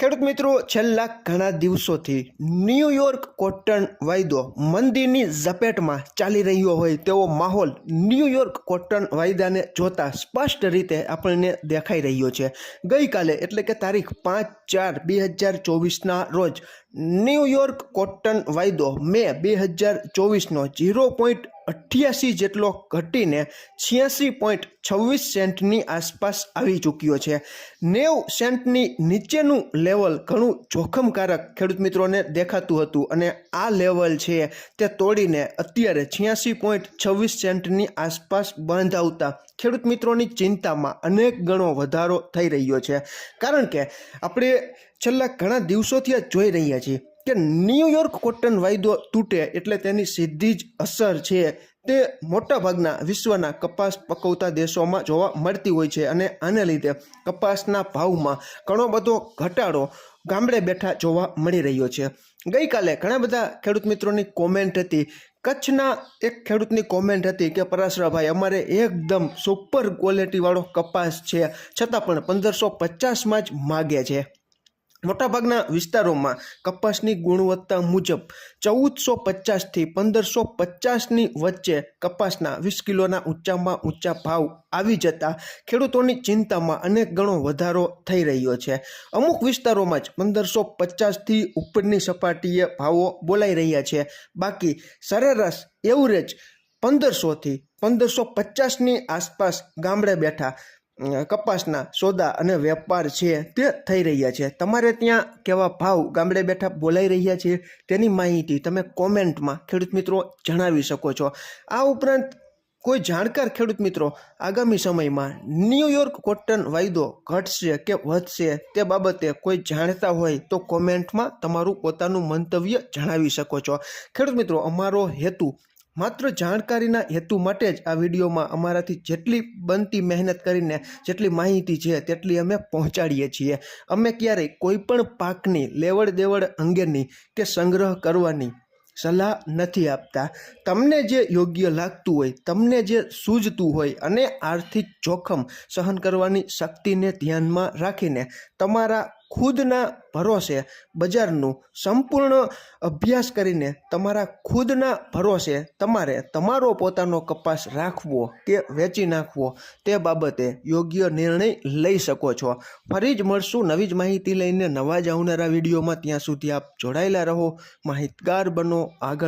ખેડૂત મિત્રો, છેલ્લા ઘણા દિવસોથી ન્યૂયોર્ક કોટન વાયદો મંદીની ઝપેટમાં ચાલી રહ્યો હોય તેવો માહોલ ન્યૂયોર્ક કોટન વાયદાને જોતા સ્પષ્ટ રીતે આપણને દેખાઈ રહ્યો છે. ગઈકાલે, એટલે કે તારીખ પાંચ ચાર બે હજાર ચોવીસના રોજ ન્યૂયોર્ક કોટન વાયદો મે બે હજાર ચોવીસનો ઝીરો પોઈન્ટ અઠ્યાસી જેટલો ઘટીને છ્યાસી પોઈન્ટ છવ્વીસ સેન્ટની આસપાસ આવી ચૂક્યો છે. નેવ સેન્ટની નીચેનું લેવલ ઘણું જોખમકારક ખેડૂત મિત્રોને દેખાતું હતું અને આ લેવલ છે તે તોડીને અત્યારે છ્યાસી પોઈન્ટ છવ્વીસ સેન્ટની આસપાસ બંધ આવતા ખેડૂત મિત્રોની ચિંતામાં અનેક ગણો વધારો થઈ રહ્યો છે. કારણ કે આપણે છેલ્લા ઘણા દિવસોથી જ જોઈ રહ્યા છીએ કે ન્યૂયોર્ક કોટન વાયદો તૂટે એટલે તેની સીધી જ અસર છે. તે મોટાભાગના વિશ્વના કપાસ પકવતા દેશોમાં જોવા મળતી હોય છે અને આને લીધે કપાસના ભાવમાં ઘણો બધો ઘટાડો ગામડે બેઠા જોવા મળી રહ્યો છે. ગઈકાલે ઘણા બધા ખેડૂત મિત્રોની કોમેન્ટ હતી. કચ્છના એક ખેડૂતની કોમેન્ટ હતી કે, પરાશરાભાઈ, અમારે એકદમ સુપર ક્વોલિટીવાળો કપાસ છે. છતાં પણ પંદરસો પચાસમાં જ માગે છે. મોટાભાગના વિસ્તારોમાં કપાસની ગુણવત્તા મુજબ ચૌદસો પચાસથી પંદરસો પચાસની વચ્ચે કપાસના વીસ કિલોના ઊંચામાં ઊંચા ભાવ આવી જતા ખેડૂતોની ચિંતામાં અનેક ગણો વધારો થઈ રહ્યો છે. અમુક વિસ્તારોમાં જ પંદરસો પચાસથી ઉપરની સપાટીએ ભાવો બોલાઈ રહ્યા છે. બાકી સરેરાશ એવરેજ પંદરસોથી પંદરસો પચાસની આસપાસ ગામડે બેઠા કપાસના સોદા અને વેપાર છે તે થઈ રહ્યા છે. તમારે ત્યાં કેવા ભાવ ગામડે બેઠા બોલાઈ રહ્યા છે તેની માહિતી તમે કોમેન્ટમાં ખેડૂત મિત્રો જણાવી શકો છો. આ ઉપરાંત કોઈ જાણકાર ખેડૂત મિત્રો આગામી સમયમાં ન્યૂયોર્ક કોટન વાયદો ઘટશે કે વધશે તે બાબતે કોઈ જાણતા હોય તો કોમેન્ટમાં તમારું પોતાનું મંતવ્ય જણાવી શકો છો. ખેડૂત મિત્રો, અમારો હેતુ માત્ર જાણકારીના હેતુ માટે જ આ વિડીયોમાં અમારાથી જેટલી બનતી મહેનત કરીને, જેટલી માહિતી છે, તેટલી અમે પહોંચાડીએ છીએ. અમે ક્યારેય કોઈ પણ પાકની લેવડ દેવડ અંગેની કે સંગ્રહ કરવાની સલાહ નથી આપતા. તમને જે યોગ્ય લાગતું હોય, તમને જે સૂઝતું હોય અને આર્થિક જોખમ સહન કરવાની શક્તિને ધ્યાનમાં રાખીને તમારા ખુદના ભરોસે બજારનું સંપૂર્ણ અભ્યાસ કરીને તમારા ખુદના ભરોસે તમારે તમારો પોતાનો કપાસ રાખવો કે વેચી નાખવો તે બાબતે યોગ્ય નિર્ણય લઈ શકો છો. ફરી જ મળશું નવી જ માહિતી લઈને નવા જ આવનારા વિડીયોમાં. ત્યાં સુધી આપ જોડાયેલા રહો. માહિતગાર બનો આગળ